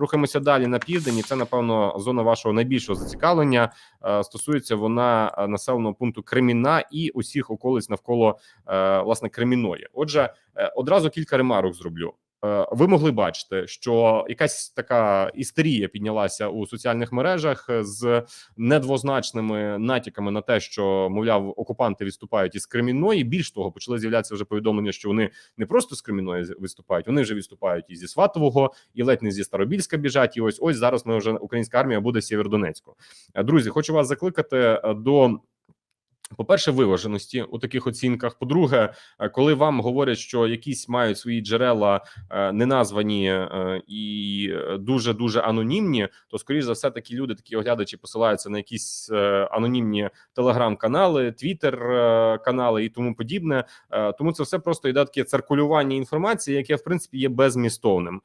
Рухаємося далі на південь. Це напевно зона вашого найбільшого зацікавлення. Е, Стосується вона е, населеного пункту Креміна і усіх околиць навколо е, власне Креміної. Отже, одразу кілька ремарок зроблю. Е, Ви могли бачити, що якась така істерія піднялася у соціальних мережах з недвозначними натяками на те, що мовляв окупанти відступають із Кремінної. Більш того, почали з'являтися вже повідомлення, що вони не просто з Кремінної виступають, вони вже відступають і зі Сватового, і ледь не зі Старобільська біжать. І ось ось зараз ми вже українська армія буде в Сєвєродонецьку. Е, Друзі, хочу вас закликати е, до. По-перше, виваженості у таких оцінках. По-друге, е, коли вам говорять, що якісь мають свої джерела е, неназвані е, і дуже дуже анонімні, то скоріш за все такі люди, такі оглядачі посилаються на якісь анонімні телеграм-канали, твіттер-канали і тому подібне. Тому це все просто йде таке циркулювання інформації, яке в принципі є безмістовним.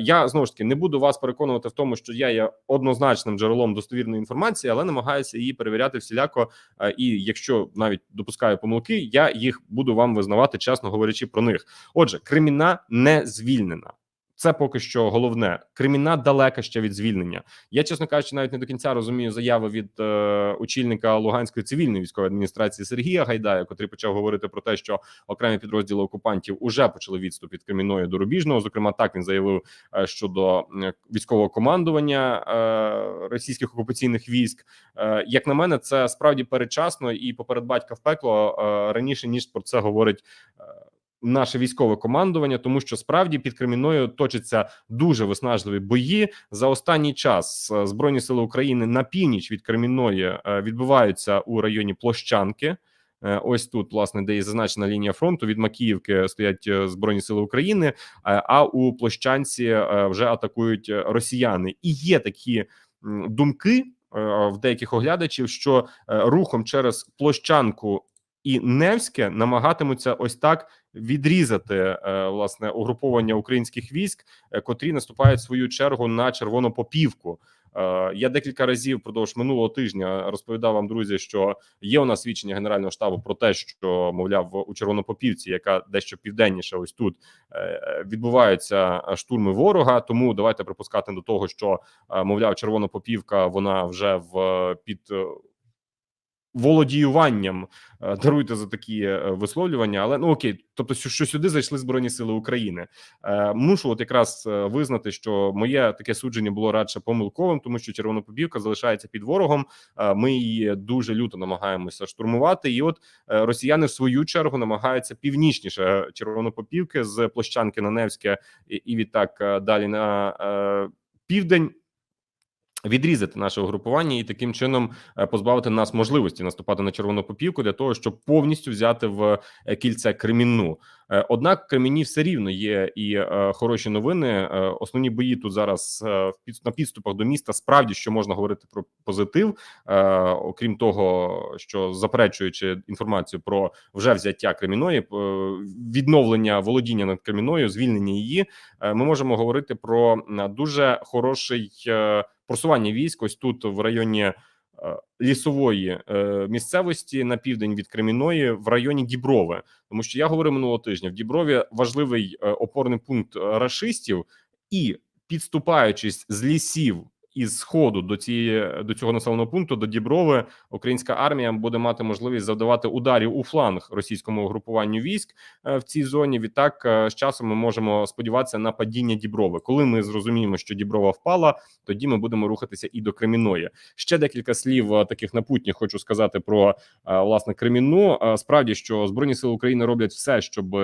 Я знову ж таки не буду вас переконувати в тому, що я є однозначним джерелом достовірної інформації, але намагаюся її перевіряти всіляко. І якщо навіть допускаю помилки, я їх буду вам визнавати, чесно говорячи про них. Отже, криміна не звільнена. Це поки що головне. Криміна далека ще від звільнення. Я, чесно кажучи, навіть не до кінця розумію заяви від е, очільника Луганської цивільної військової адміністрації Сергія Гайдая, котрий почав говорити про те, що окремі підрозділи окупантів уже почали відступ від Кремінної до Рубіжного. Зокрема, так він заявив е, щодо е, військового командування е, російських окупаційних військ. Е, як на мене, це справді передчасно і поперед батька в пекло е, раніше ніж про це говорить. е, Наше військове командування, тому що справді під Кремінною точаться дуже виснажливі бої за останній час. е, Збройні сили України на північ від Кремінної е, відбуваються у районі Площанки. Е, Ось тут, власне, де є зазначена лінія фронту. Від Макіївки стоять збройні сили України. А у площанці вже атакують росіяни. І є такі думки в деяких оглядачів, що рухом через площанку і Невське намагатимуться ось так відрізати е, власне угруповання українських військ, е, котрі наступають в свою чергу на червону попівку. Е, Я декілька разів впродовж минулого тижня розповідав вам, друзі, що є у нас свідчення генерального штабу про те, що мовляв у Червонопопівці, яка дещо південніше, ось тут відбуваються штурми ворога. Тому давайте припускати до того, що мовляв, Червонопопівка вона вже в під володіюванням е, даруйте за такі е, висловлювання, але ну окей, тобто, що сюди зайшли збройні сили України. Е, Мушу от якраз визнати, що моє таке судження було радше помилковим, тому що Червонопопівка залишається під ворогом. Ми її дуже люто намагаємося штурмувати, і от росіяни в свою чергу намагаються північніше Червонопопівки з площанки на Невське і, відтак далі на південь. Відрізати наше угрупування і таким чином е, позбавити нас можливості наступати на червону попівку для того, щоб повністю взяти в е, кільце Кремінну. Е, Однак Креміні все рівно є і хороші новини. Основні бої тут зараз на підступах до міста. Справді що можна говорити про позитив, окрім того, що заперечуючи інформацію про вже взяття Креміної, відновлення володіння над Креміною, звільнення її, ми можемо говорити про дуже хороший просування військ. Ось тут в районі е, лісової е, місцевості на південь від Креміної, в районі Діброви. Тому що я говорив минулого тижня в Діброві важливий е, опорний пункт рашистів, і підступаючись з лісів із сходу до цієї до цього населеного пункту до Діброви, українська армія буде мати можливість завдавати ударів у фланг російському угрупуванню військ е, в цій зоні. Відтак е, з часом ми можемо сподіватися на падіння Діброви. Коли ми зрозуміємо, що Діброва впала, тоді ми будемо рухатися і до Креміної. Ще декілька слів е, таких напутніх хочу сказати про власне Кремінну. Е, Справді, що збройні сили України роблять все, щоб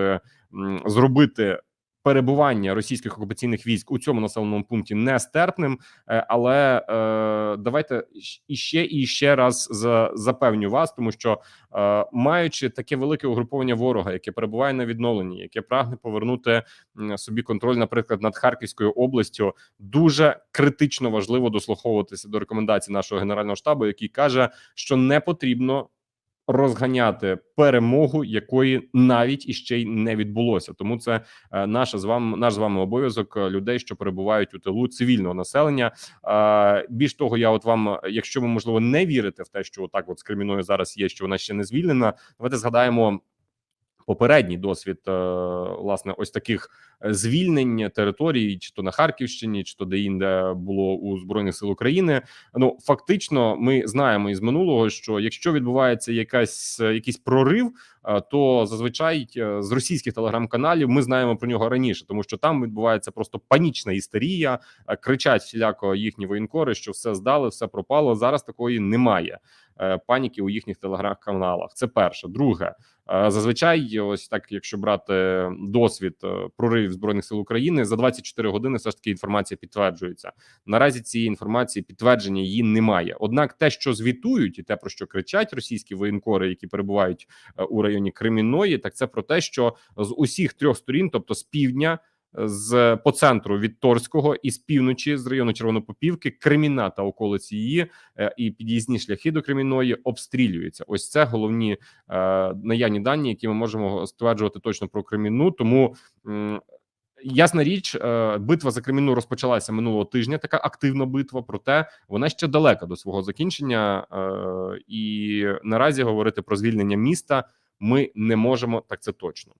зробити. Перебування російських окупаційних військ у цьому населеному пункті нестерпним, Е, але е, давайте іще і ще раз за, запевню вас, тому що е, маючи таке велике угруповання ворога, яке перебуває на відновленні, яке прагне повернути собі контроль, наприклад, над Харківською областю, дуже критично важливо дослуховуватися до рекомендацій нашого генерального штабу, який каже, що не потрібно. Розганяти перемогу, якої навіть іще й не відбулося, тому це е, наша з вами наш з вами обов'язок е, людей, що перебувають у тилу цивільного населення. Більш того, я от вам, якщо ви можливо не вірите в те, що отак от з Креміною зараз є, що вона ще не звільнена. Давайте згадаємо попередній досвід е, власне ось таких звільнень територій, чи то на Харківщині, чи то де інде було у збройних сил України. Ну фактично, ми знаємо із минулого, що якщо відбувається якась якийсь прорив, е, то зазвичай е, з російських телеграм-каналів ми знаємо про нього раніше, тому що там відбувається просто панічна істерія, е, кричать всіляко їхні воєнкори, що все здали, все пропало. Зараз такої немає паніки у їхніх телеграм-каналах. Це перше. Друге, зазвичай, ось так, якщо брати досвід проривів збройних сил України, за 24 години все ж таки інформація підтверджується. Наразі цієї інформації підтвердження її немає. Однак, те, що звітують, і те про що кричать російські воєнкори, які перебувають е, у районі Кремінної, так це про те, що з усіх трьох сторін, тобто з півдня. З по центру від Торського і з півночі з району Червонопопівки, Креміна та околиці її е, і під'їзні шляхи до Кремінної обстрілюються. Ось це головні е, наявні дані, які ми можемо стверджувати точно про Креміну. Тому Ясна річ, е, битва за Кремінну розпочалася минулого тижня. Така активна битва, проте вона ще далека до свого закінчення, е, і наразі говорити про звільнення міста ми не можемо так. Це точно.